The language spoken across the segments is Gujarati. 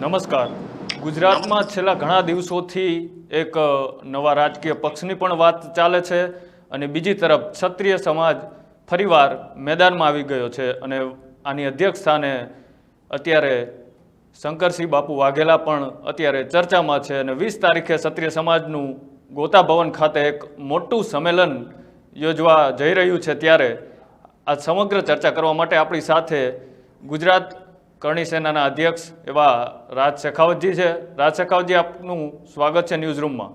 નમસ્કાર. ગુજરાતમાં છેલ્લા ઘણા દિવસોથી એક નવા રાજકીય પક્ષની પણ વાત ચાલે છે અને બીજી તરફ ક્ષત્રિય સમાજ ફરીવાર મેદાનમાં આવી ગયો છે અને આની અધ્યક્ષ સ્થાને અત્યારે શંકરસિંહ બાપુ વાઘેલા પણ અત્યારે ચર્ચામાં છે અને વીસ તારીખે ક્ષત્રિય સમાજનું ગોતા ભવન ખાતે એક મોટું સંમેલન યોજવા જઈ રહ્યું છે ત્યારે આ સમગ્ર ચર્ચા કરવા માટે આપણી સાથે ગુજરાત કરણી સેનાના અધ્યક્ષ એવા રાજ શેખાવતજી છે. રાજ શેખાવતજી આપનું સ્વાગત છે ન્યૂઝ રૂમમાં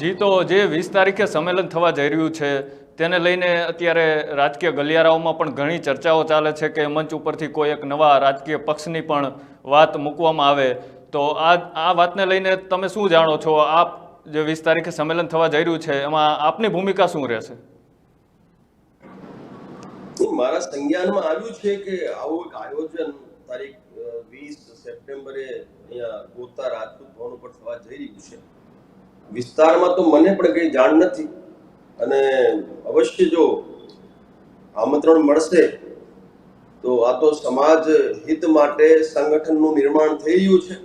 જી તો જે વીસ તારીખે સંમેલન થવા જઈ રહ્યું છે તેને લઈને અત્યારે રાજકીય ગલિયારાઓમાં પણ ઘણી ચર્ચાઓ ચાલે છે કે મંચ ઉપરથી કોઈ એક નવા રાજકીય પક્ષની પણ વાત મૂકવામાં આવે. તો આ આ વાતને લઈને તમે શું જાણો છો? આપ જે વીસ તારીખે સંમેલન થવા જઈ રહ્યું છે એમાં આપની ભૂમિકા શું રહેશે? મારા સંજ્ઞાનમાં આવ્યું છે કે આવું એક આયોજન તારીખ વીસ સપ્ટેમ્બરે અહીંયા ગોતા રાજપૂત ભવન ઉપર થવા જઈ રહ્યું છે. વિસ્તારમાં તો મને પણ કઈ જાણ નથી અને અવશ્ય જો આમંત્રણ મળશે, તો આ તો સમાજ હિત માટે સંગઠનનું નિર્માણ થઈ રહ્યું છે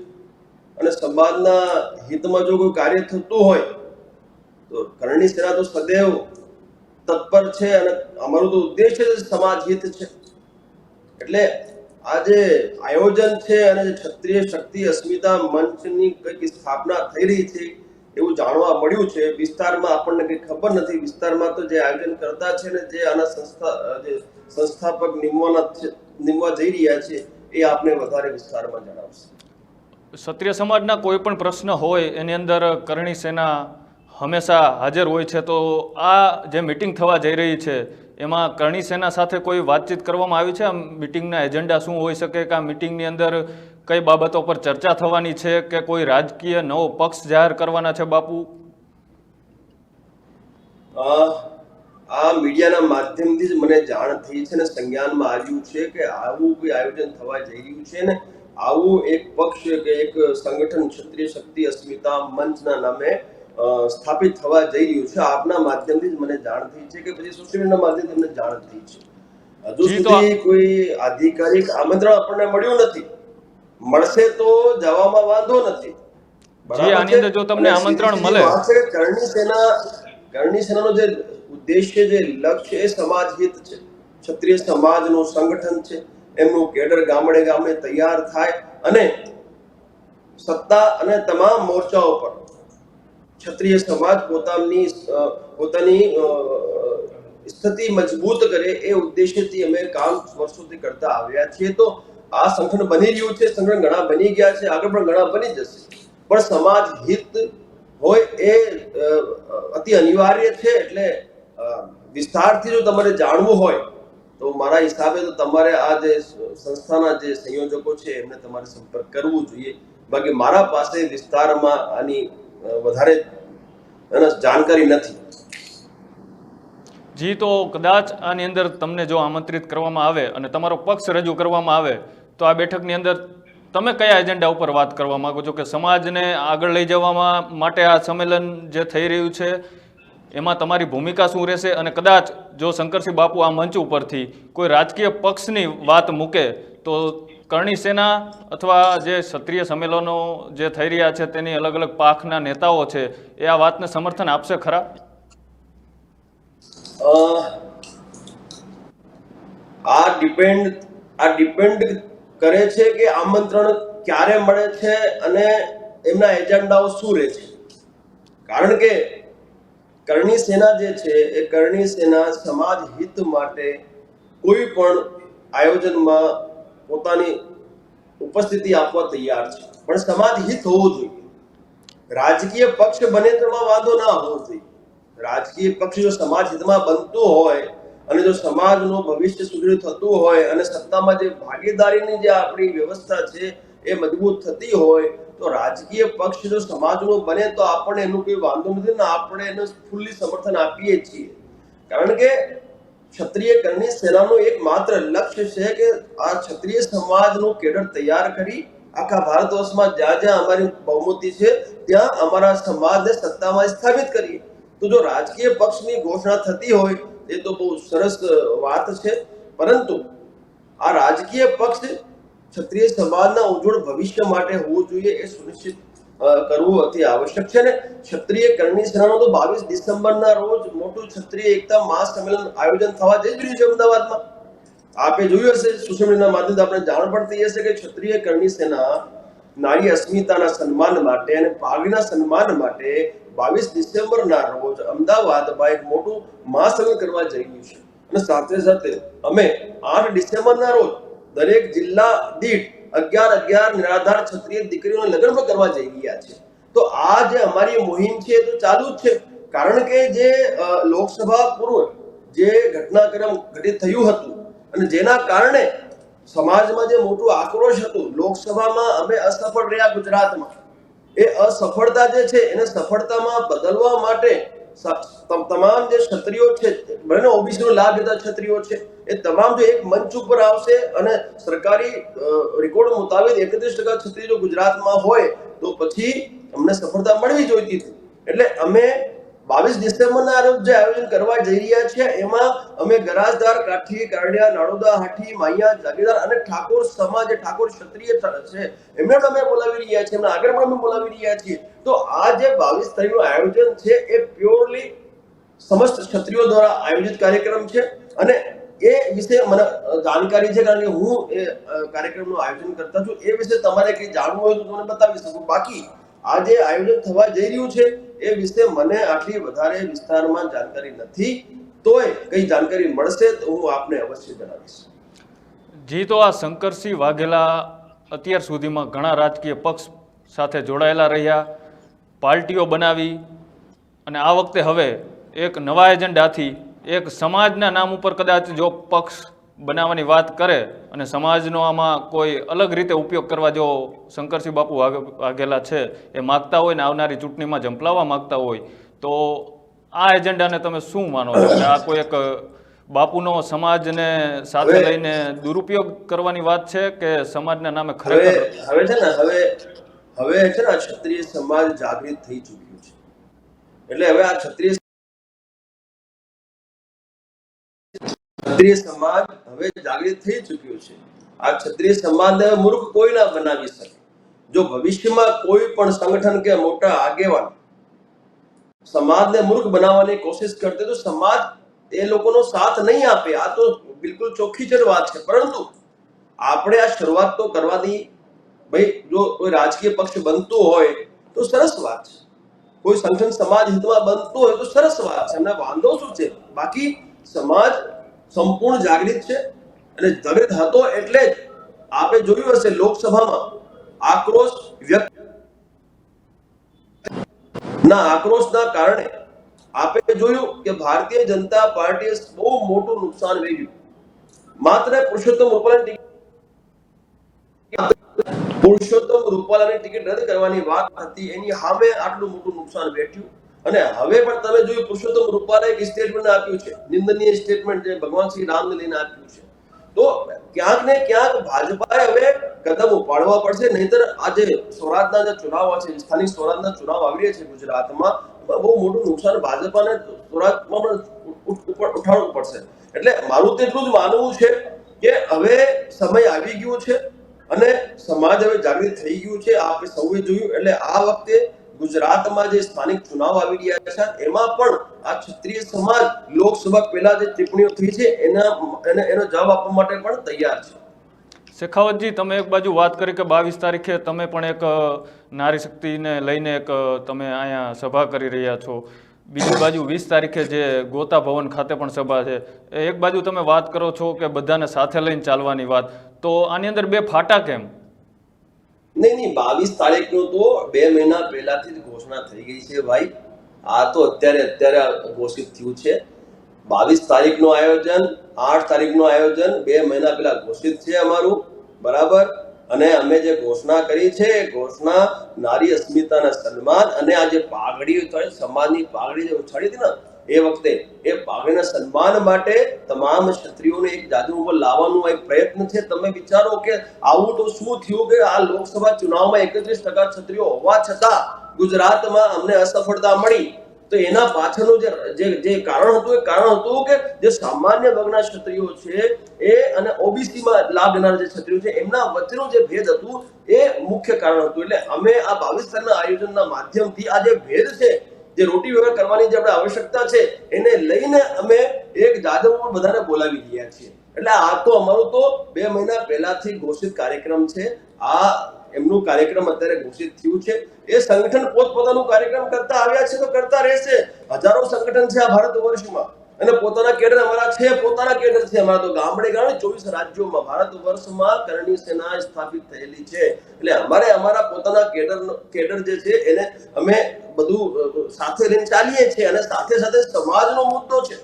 અને સમાજના હિતમાં જો કોઈ કાર્ય થતું હોય, તો કરણી સેના તો સદૈવ તત્પર છે અને અમારું તો ઉદ્દેશ્ય છે સમાજ હિત છે. એટલે આ જે આયોજન છે અને જે ક્ષત્રિય શક્તિ અસ્મિતા મંચની કંઈક સ્થાપના થઈ રહી છે એવું જાણવા મળ્યું છે. વિસ્તારમાં આપણને કંઈ ખબર નથી. વિસ્તારમાં તો જે આયોજન કરતા છે ને જે આના સંસ્થા, જે સંસ્થાપક નિમવાના નિમવા જઈ રહ્યા છે એ આપને વધારે વિસ્તારમાં જણાવશે. ક્ષત્રિય સમાજના કોઈ પણ પ્રશ્ન હોય એની અંદર કરણી સેના હંમેશા હાજર હોય છે, તો આ જે મિટિંગ થવા જઈ રહી છે, એમાં કરણી સેના સાથે કોઈ વાતચીત કરવામાં આવી છે? આ મિટિંગના એજન્ડા શું હોઈ શકે કે આ મિટિંગની અંદર કઈ બાબતો પર ચર્ચા થવાની છે કે કોઈ રાજકીય નવો પક્ષ જાહેર કરવાના છે, બાપુ? આ મીડિયાના માધ્યમથી જ મને જાણ થઈ છે ને સંજ્ઞાનમાં આવ્યું છે કે આવું કોઈ આયોજન થવા જઈ રહ્યું છે ને આવું એક પક્ષ કે એક સંગઠન ક્ષત્રિય શક્તિ અસ્મિતા મંચના નામે સ્થાપિત થવા જઈ રહ્યું છે. આપના માધ્યમથી જ મને જાણ થઈ છે કે પછી સોશિયલ મીડિયાના માધ્યમથી મને જાણ થઈ છે. હજુ સુધી કોઈ આધિકારિક આમંત્રણ આપણને મળ્યું નથી. મળશે તો જવામાં વાંધો નથી. જી, આની અંદર જો તમને આમંત્રણ મળે. વાત છે કે કરણી સેના કરણી સેનાનો જે ઉદ્દેશ્ય જે લક્ષ્ય એ સમાજ હિત છે. ક્ષત્રિય સમાજનું સંગઠન છે. એમનું કેડર ગામડે ગામડે તૈયાર થાય અને સત્તા અને તમામ મોરચાઓ પર ક્ષત્રિય સમાજ પોતાની પોતાની સ્થિતિ મજબૂત કરે એ ઉદ્દેશ્યથી અમે કામ વર્ષોથી કરતા આવ્યા છીએ. તો આ સંગઠન બની રહ્યું છે, સંગઠન ઘણા બની ગયા છે, આગળ પણ ઘણા બની જશે. પણ સમાજ હિત હોય એ અતિ અનિવાર્ય છે. એટલે વિસ્તારથી જો તમારે જાણવું હોય, તો મારા હિસાબે તો તમારે આ જે સંસ્થાના જે સંયોજકો છે, એમને તમારે સંપર્ક કરવું જોઈએ. બાકી મારા પાસે વિસ્તારમાં આની વધારે એને જાણકારી નથી. જી, તો કદાચ આની અંદર તમને જો આમંત્રિત કરવામાં આવે અને તમારો પક્ષ રજૂ કરવામાં આવે, તો આ બેઠકની અંદર તમે કયા એજન્ડા ઉપર વાત કરવા માંગો છો? કે સમાજને આગળ લઈ જવામાં માટે આ સંમેલન જે થઈ રહ્યું છે, એમાં તમારી ભૂમિકા શું રહેશે? અને કદાચ જો શંકરસિંહ બાપુ આ મંચ ઉપરથી કોઈ રાજકીય પક્ષની વાત મૂકે, તો કરણી સેના અથવા જે ક્ષત્રિય સંમેલનો જે થઈ રહ્યા છે તેની અલગ અલગ પાખના નેતાઓ છે, એ આ વાતને સમર્થન આપશે ખરા? આ ડિપેન્ડ આ ડિપેન્ડ કરે છે કે આમંત્રણ ક્યારે મળે છે અને એમના એજન્ડાઓ શું રહે છે. કારણ કે કરણી સેના જે છે, એ કરણી સેના સમાજ હિત માટે કોઈ પણ આયોજનમાં પોતાની ઉપસ્થિતિ આપવા તૈયાર છે. પણ સમાજ હિત હોવું જોઈએ. રાજકીય પક્ષ બને તો વાંધો ના હોવો જોઈએ. રાજકીય પક્ષ જો સમાજ હિતમાં બનતું હોય અને જો સમાજનું ભવિષ્ય સુધરી થતું હોય અને સત્તામાં જે ભાગીદારીની જે આપણી વ્યવસ્થા છે એ મજબૂત થતી હોય, તો રાજકીય પક્ષ જો સમાજનું બને તો આપણને એનું કોઈ વાંધો નથી ને આપણે એને ફૂલ્લી સમર્થન આપીએ છીએ. કારણ કે ક્ષત્રિય કરણી સેનાનું એક માત્ર લક્ષ્ય છે કે આ ક્ષત્રિય સમાજનું કેડર તૈયાર કરી આખા ભારત વર્ષમાં જ્યાં જ્યાં અમારી બહુમતી છે, ત્યાં અમારા સમાજને સત્તામાં સ્થાપિત કરીએ. તો જો રાજકીય પક્ષની ઘોષણા થતી હોય, એ તો બહુ સરસ વાત છે. પરંતુ આ રાજકીય પક્ષ ક્ષત્રિય સમાજના ઉજ્જવળ ભવિષ્ય માટે હોવું જોઈએ એ સુનિશ્ચિત કરવું અતિ આવશ્યક છે ને ક્ષત્રિય કરણી સેનાનું તો બાવીસ ડિસેમ્બરના રોજ મોટું ક્ષત્રિય એકતા મહાસંમેલન આયોજન થવા જઈ રહ્યું છે અમદાવાદમાં. આપે જોયું હશે સોશિયલ મીડિયાના માધ્યમથી આપણે જાણ પણ થઈ હશે કે ક્ષત્રિય કરણી સેના નારી અસ્મિતાના સન્માન માટે અને પાઘડીના સન્માન માટે બાવીસ ડિસેમ્બરના રોજ અમદાવાદમાં એક મોટું મહાસંમેલન કરવા જઈ રહ્યું છે. અને સાથે સાથે અમે આઠ ડિસેમ્બરના રોજ દરેક જિલ્લા દીઠ અગિયાર અગિયાર નિરાધાર ક્ષત્રિય દીકરીઓને લગ્ન પણ કરવા જઈ રહ્યા છે. તો આ જે અમારી મુહિમ છે એ તો ચાલુ જ છે. કારણ કે જે લોકસભા પૂર્વ જે ઘટનાક્રમ ઘટિત થયું હતું અને જેના કારણે સમાજમાં જે મોટું આક્રોશ હતું, લોકસભામાં અમે અસફળ રહ્યા ગુજરાતમાં. એ અસફળતા જે છે એને સફળતામાં બદલવા માટે તમામ જે ક્ષત્રિયો છે ઓબીસી નો લાભ લેતા ક્ષત્રિયો છે, એ તમામ જો એક મંચ ઉપર આવશે અને સરકારી રેકોર્ડ મુતાબિક એકત્રીસ ટકા ક્ષત્રિયો ગુજરાતમાં હોય, તો પછી અમને સફળતા મળવી જોઈતી હતી. એટલે અમે બાવીસ ડિસેમ્બરના રોજ જે આયોજન કરવા જઈ રહ્યા છે, એમાં અમે ગરાજદાર કાઠી, કારડિયા, નાડોદા, હાઠી માયા જાગીરદાર અને ઠાકોર સમાજ ઠાકોર ક્ષત્રિય છે, એમને પણ અમે બોલાવી રહ્યા છીએ, એમના આગળ પણ અમે બોલાવી રહ્યા છીએ. તો આ જે બાવીસ તારીખનું આયોજન છે, એ પ્યોરલી સમસ્ત ક્ષત્રિયો દ્વારા આયોજિત કાર્યક્રમ છે અને એ વિશે મને જાણકારી છે, કારણ કે હું એ કાર્યક્રમનું આયોજન કરતા છું. એ વિશે તમારે કંઈ જાણવું હોય તો તમને બતાવી શકું. બાકી આ જે આયોજન થવા જઈ રહ્યું છે એ વિશે મને આટલી વધારે વિસ્તારમાં જાણકારી નથી. તોય કઈ જાણકારી મળશે તો હું આપને અવશ્ય જણાવીશ. જી, તો આ શંકરસિંહ વાઘેલા અત્યાર સુધીમાં ઘણા રાજકીય પક્ષ સાથે જોડાયેલા રહ્યા, પાર્ટીઓ બનાવી અને આ વખતે હવે એક નવા એજન્ડાથી એક સમાજના નામ ઉપર કદાચ જો પક્ષ બનાવવાની વાત કરે અને સમાજનો આમાં કોઈ અલગ રીતે ઉપયોગ કરવા જો શંકરસિંહ બાપુ વાઘ- વાઘેલા છે એ માગતા હોય ને આવનારી ચૂંટણીમાં ઝંપલાવવા માગતા હોય તો આ એજન્ડાને તમે શું માનો છો? કે આ કોઈ એક બાપુનો સમાજને સાથે લઈને દુરુપયોગ કરવાની વાત છે કે સમાજના નામે ખરેખર હવે છે ને હવે હવે છે ને ક્ષત્રિય સમાજ જાગૃત થઈ ચૂક્યું છે. એટલે હવે આ ક્ષત્રિય ક્ષત્રિય સમાજ હવે જાગૃત થઈ ચૂક્યું છે. આ ક્ષત્રિય સમાજને મૂર્ખ કોઈ ના બનાવી શકે. જો ભવિષ્યમાં કોઈ પણ સંગઠન કે મોટા આગેવાન સમાજને મૂર્ખ બનાવવાની કોશિશ કરતે તો સમાજ એ લોકોનો સાથ નહીં આપે. આ તો બિલકુલ ચોખ્ખી જ વાત છે. પરંતુ આપણે આ શરૂઆત તો કરવાની ભાઈ જો કોઈ રાજકીય પક્ષ બનતું હોય, તો સરસ વાત છે. કોઈ સંગઠન સમાજ હિતમાં બનતું હોય, તો સરસ વાત છે. એમને વાંધો શું છે? બાકી સમાજ સંપૂર્ણ જાગૃત છે અને જાગૃત હતો એટલે જ આપણે જોયું હશે લોકસભામાં આક્રોશ વ્યક્ત ના આક્રોશના કારણે આપે જોયું કે ભારતીય જનતા પાર્ટીએ બહુ મોટું નુકસાન વેઠ્યું. માત્ર પુરુષોત્તમ રૂપાલાની પુરુષોત્તમ રૂપાલાની ટિકિટ રદ કરવાની વાત હતી, એની સામે આટલું મોટું નુકસાન વેઠ્યું. અને હવે પણ તમે જોયું પુરુષોત્તમ રૂપાલાએ એક સ્ટેટમેન્ટ આપ્યું છે. નિંદનીય સ્ટેટમેન્ટ જે ભગવાન શ્રી રામને લઈને આપ્યું છે. તો ક્યાંક ને ક્યાંક ભાજપાએ હવે કદમ ઉપાડવા પડશે. નહીતર આજે સ્વરાજના જે ચુનાવ છે, સ્થાનિક સ્વરાજના ચુનાવ આવી રહ્યા છે ગુજરાતમાં બહુ મોટું નુકસાન ભાજપાને સ્વરાજમાં પણ ઉઠ- ઉઠ- ઉઠાડવું પડશે. એટલે મારું તેટલું જ માનવું છે કે હવે સમય આવી ગયો છે અને સમાજ હવે જાગૃત થઈ ગયું છે. આપણે સૌએ જોયું. એટલે આ વખતે ગુજરાતમાં જે સ્થાનિક ચુનાવ આવી રહ્યા છે, એમાં પણ આ ક્ષત્રિય સમાજ લોકસભા પહેલા જે ટિપ્પણીઓ થઈ છે, એના એને જવાબ આપવા માટે પણ તૈયાર છે. શેખાવતજી, તમે એક બાજુ વાત કરી કે બાવીસ તારીખે તમે પણ એક નારી શક્તિને લઈને એક તમે અહીંયા સભા કરી રહ્યા છો. બીજી બાજુ વીસ તારીખે જે ગોતા ભવન ખાતે પણ સભા છે. એક બાજુ તમે વાત કરો છો કે બધાને સાથે લઈને ચાલવાની વાત. તો આની અંદર બે ફાટા કેમ? નહીં નહીં, બાવીસ તારીખનું તો બે મહિના પહેલાથી જ ઘોષણા થઈ ગઈ છે ભાઈ. આ તો અત્યારે અત્યારે ઘોષિત થયું છે. બાવીસ તારીખનું આયોજન, આઠ તારીખનું આયોજન બે મહિના પહેલા ઘોષિત છે અમારું, બરાબર? અને અમે જે ઘોષણા કરી છે, એ ઘોષણા નારી અસ્મિતાના સન્માન અને આ જે પાઘડી સમાજની પાઘડી જે ઉછાળી હતી ને એ વખતે એ પાઘડીના સન્માન માટે તમામ ક્ષત્રિયોને એક જાદુ ઉપર લાવવાનો એક પ્રયત્ન છે. તમે વિચારો કે આવું તો શું થયું કે આ લોકસભા ચુનાવમાં એકત્રીસ ટકા ક્ષત્રિયો હોવા છતાં ગુજરાતમાં અમને અસફળતા મળી. તો એના પાછળનું જે જે કારણ હતું, એ કારણ હતું કે જે સામાન્ય વર્ગના ક્ષત્રિયો છે એ અને ઓબીસીમાં લાભ લેનાર જે ક્ષત્રિયો છે, એમના વચ્ચેનું જે ભેદ હતું એ મુખ્ય કારણ હતું. એટલે અમે આ બાવીસ તારીખના આયોજનના માધ્યમથી આ જે ભેદ છે જે રોટી વ્યવહાર કરવાની જે આપણે આવશ્યકતા છે, એને લઈને અમે એક જાદવ પર બધાને બોલાવી રહ્યા છીએ. એટલે આ તો અમારું તો બે મહિના પહેલાથી ઘોષિત કાર્યક્રમ છે. આ એમનું કાર્યક્રમ અત્યારે ઘોષિત થયું છે. એ સંગઠન પોતપોતાનું કાર્યક્રમ કરતા આવ્યા છે તો કરતા રહેશે. હજારો સંગઠન છે આ ભારત વર્ષમાં. અને પોતાના કેડર અમારા છે, પોતાના કેડર છે અમારા. તો ગામડે ગામડે ચોવીસ રાજ્યોમાં ભારત વર્ષમાં કરણી સેના સ્થાપિત થયેલી છે. એટલે અમારે અમારા પોતાના કેડર કેડર જે છે, એને અમે બધું સાથે લઈને ચાલીએ છીએ અને સાથે સાથે સમાજનો મુદ્દો છે.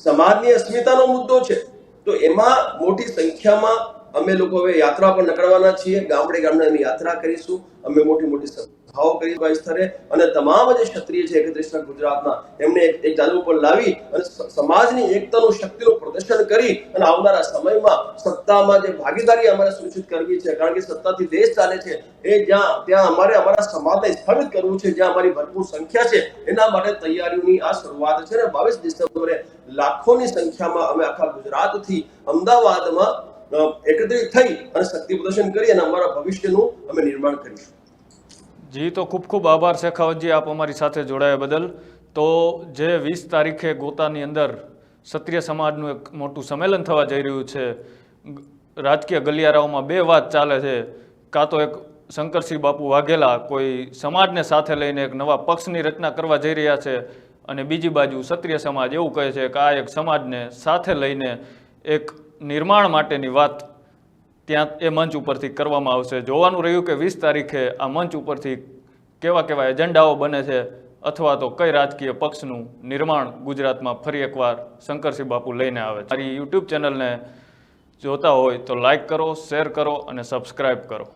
સમાજની અસ્મિતાનો મુદ્દો છે. તો એમાં મોટી સંખ્યામાં અમે લોકો હવે યાત્રા પર નીકળવાના છીએ. ગામડે ગામડે યાત્રા કરીશું. અમે મોટી મોટી સભાઓ કરી આ સ્તરે અને તમામ જે ક્ષત્રિય છે એકત્રીસના ગુજરાતના એમને એક જાદુ પર લાવી અને સમાજની એકતાનું શક્તિનું પ્રદર્શન કરી અને આવનારા સમયમાં સત્તામાં જે ભાગીદારી અમારે સુનિશ્ચિત કરવી છે, કારણ કે સત્તાથી દેશ ચાલે છે, એ જ્યાં ત્યાં અમારે અમારા સમાજને સ્થાપિત કરવું છે, જ્યાં અમારી ભરપૂર સંખ્યા છે, એના માટે તૈયારીઓની આ શરૂઆત છે અને બાવીસ ડિસેમ્બરે લાખોની સંખ્યામાં અમે આખા ગુજરાતથી અમદાવાદમાં એકત્રિત થઈ અને શક્તિ પ્રદર્શન કરી અને અમારા ભવિષ્યનું અમે નિર્માણ કરીશું. જી, તો ખૂબ ખૂબ આભાર શેખાવતજી આપ અમારી સાથે જોડાયા બદલ. તો જે વીસ તારીખે ગોતાની અંદર ક્ષત્રિય સમાજનું એક મોટું સંમેલન થવા જઈ રહ્યું છે, રાજકીય ગલિયારાઓમાં બે વાત ચાલે છે. કાં તો એક શંકરસિંહ બાપુ વાઘેલા કોઈ સમાજને સાથે લઈને એક નવા પક્ષની રચના કરવા જઈ રહ્યા છે અને બીજી બાજુ ક્ષત્રિય સમાજ એવું કહે છે કે આ એક સમાજને સાથે લઈને એક નિર્માણ માટેની વાત ત્યાં એ મંચ ઉપરથી કરવામાં આવશે. જોવાનું રહ્યું કે વીસ તારીખે આ મંચ ઉપરથી કેવા કેવા એજન્ડાઓ બને છે અથવા તો કઈ રાજકીય પક્ષનું નિર્માણ ગુજરાતમાં ફરી એકવાર શંકરસિંહ બાપુ લઈને આવે છે. મારી યુટ્યુબ ચેનલને જોતા હોય તો લાઈક કરો, શેર કરો અને સબસ્ક્રાઈબ કરો.